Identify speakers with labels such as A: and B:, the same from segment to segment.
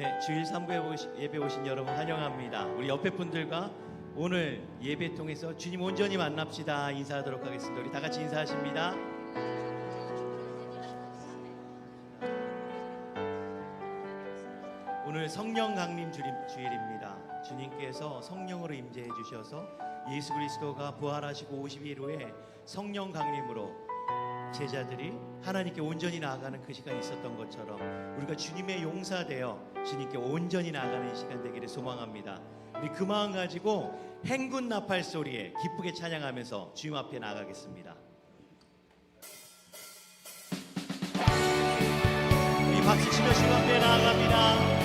A: 네, 주일 3부에 예배 오신 여러분 환영합니다. 우리 옆에 분들과 오늘 예배 통해서 주님 온전히 만납시다 인사하도록 하겠습니다. 우리 다 같이 인사하십니다. 오늘 성령 강림 주일입니다. 주님께서 성령으로 임재해 주셔서 예수 그리스도가 부활하시고 50일 후에 성령 강림으로 제자들이 하나님께 온전히 나아가는 그 시간이 있었던 것처럼 우리가 주님의 용사되어 주님께 온전히 나아가는 시간 되기를 소망합니다. 우리 그 마음 가지고 행군 나팔 소리에 기쁘게 찬양하면서 주님 앞에 나가겠습니다. 이 박수 치며 주님 앞에 나아갑니다.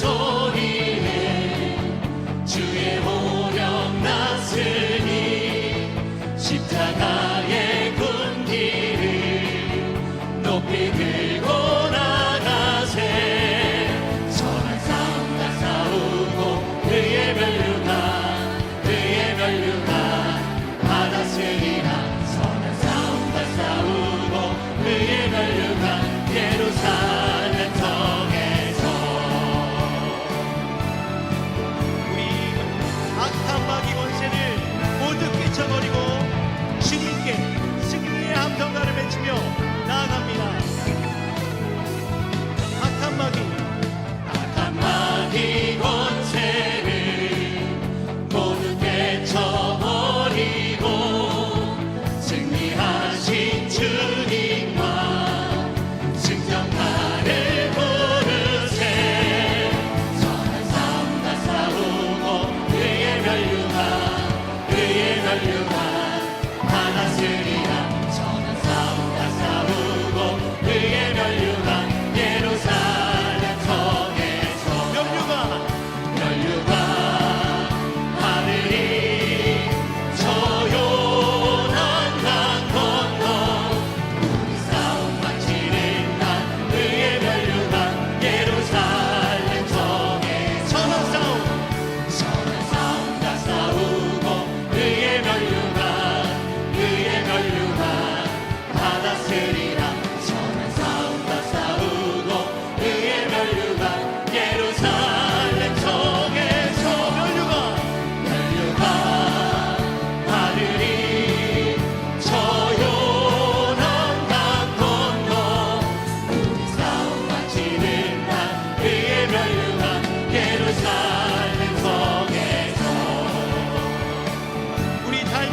A: 소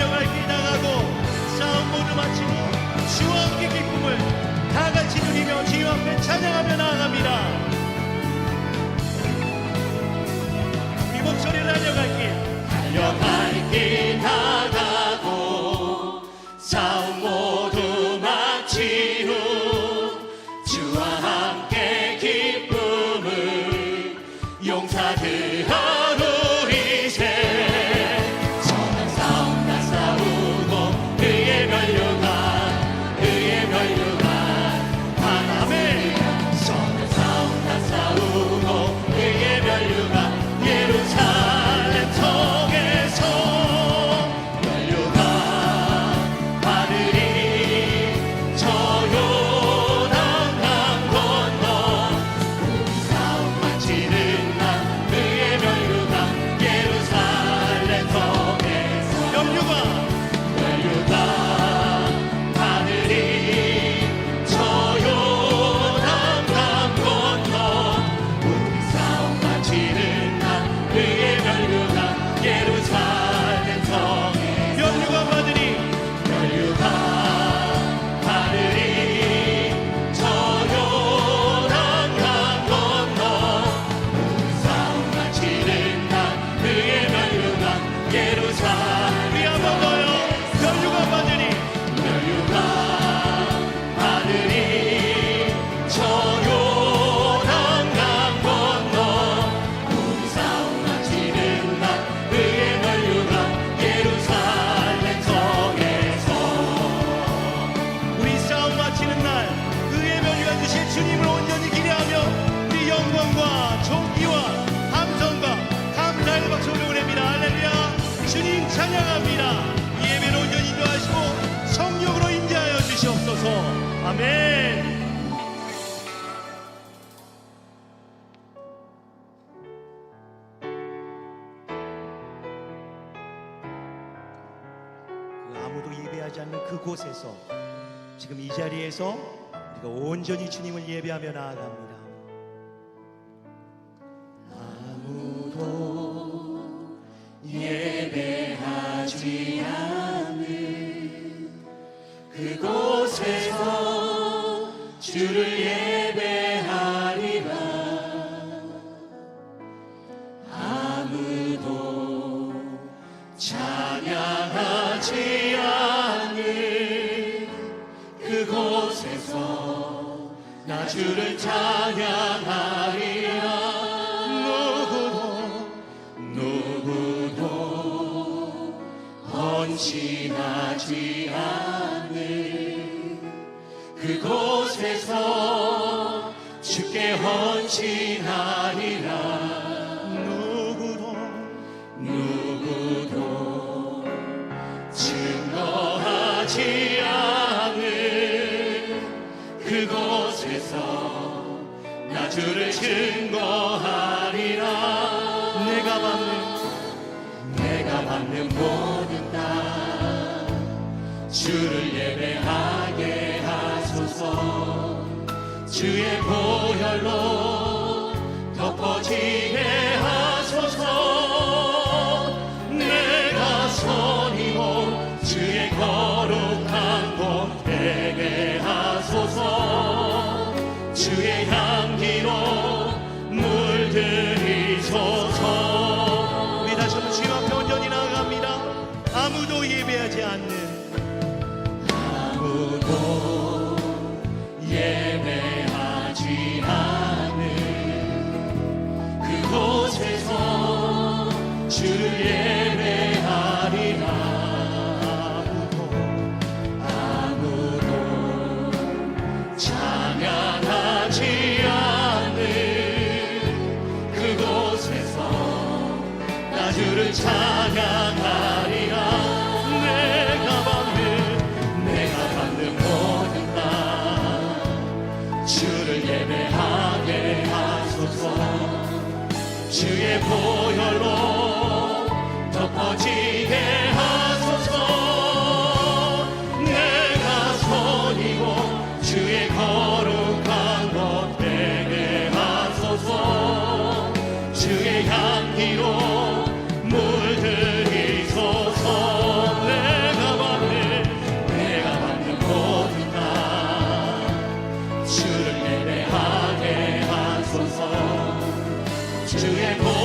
A: 길 나가고 싸움 모두 마치고 주와 함께 기쁨을 다 같이 누리며 주님 앞에 찬양하며 나아갑니다. 우리 목소리를 달려갈 길. 달려갈 길나 아멘. 그 아무도 예배하지 않는 그곳에서 지금 이 자리에서 우리가 온전히 주님을 예배하며 나아갑니다. to the end. 곳에서 주께 헌신하리라 누구도 누구도 증거하지 않을 그곳에서 나 주를 증거하리라 내가 받는 내가 받는 모든 땅 주를 예배 하라. 앞서. 주의 보혈로 덮어지 주의 보혈로 덮어지게 Dưới.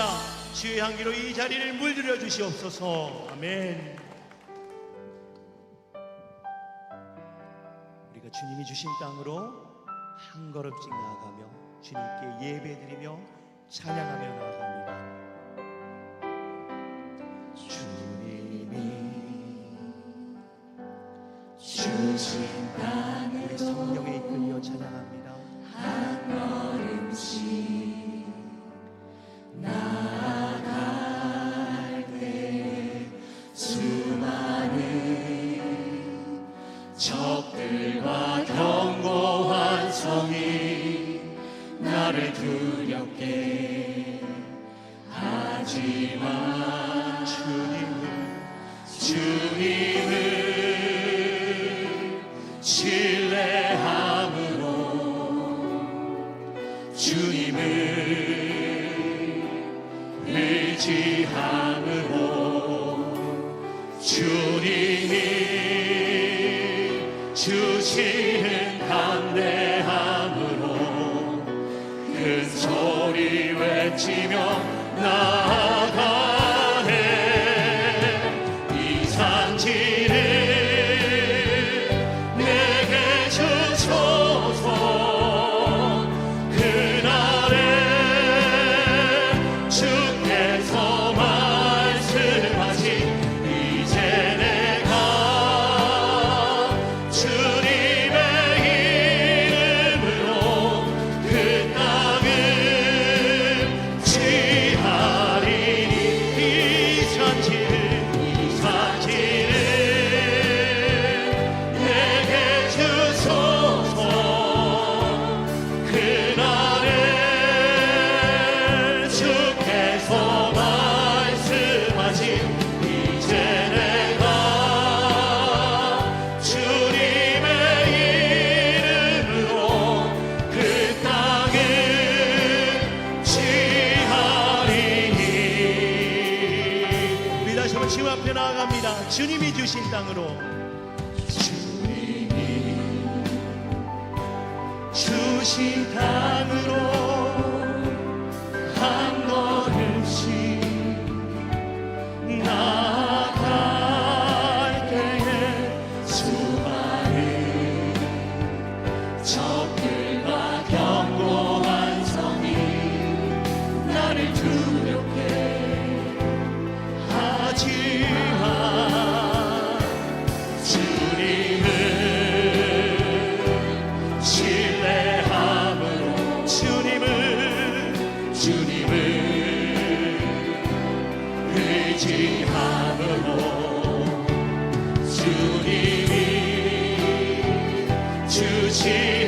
A: 기도드립니다. 주의 향기로 이 자리를 물들여 주시옵소서. 아멘. 우리가 주님이 주신 땅으로 한 걸음씩 나아가며 주님께 예배드리며 찬양하며 나아갑니다. 주님이 주신 땅으로
B: 성령에 이끌려 찬양합니다.
A: 주님을 의지함으로 주님이 주시는 담대함으로 큰 소리 외치며 나 주님이 주신
B: 땅으로
A: 주님, 주님.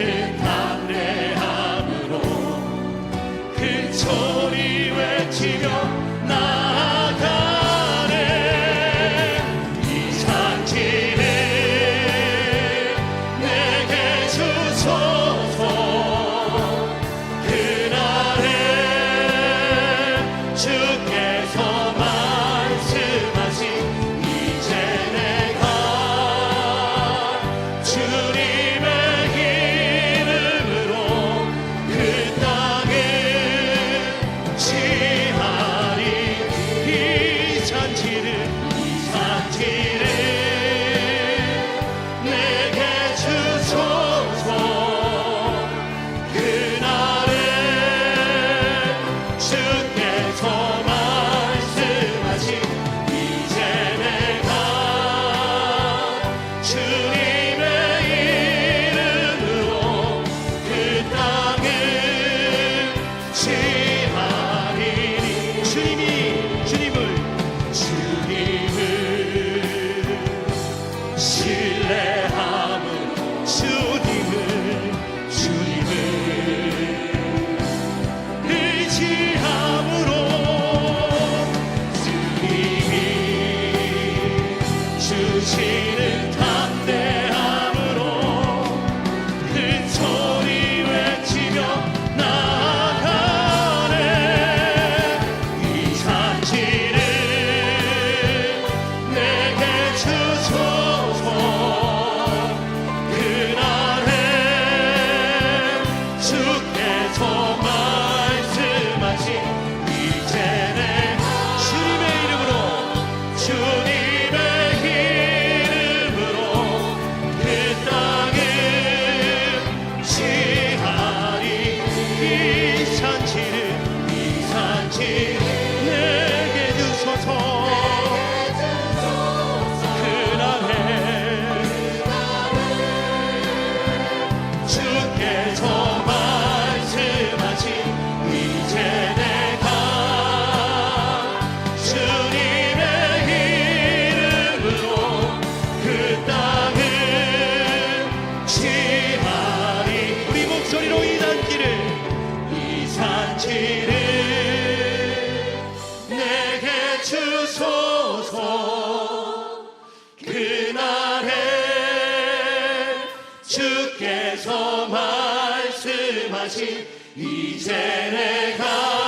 A: 이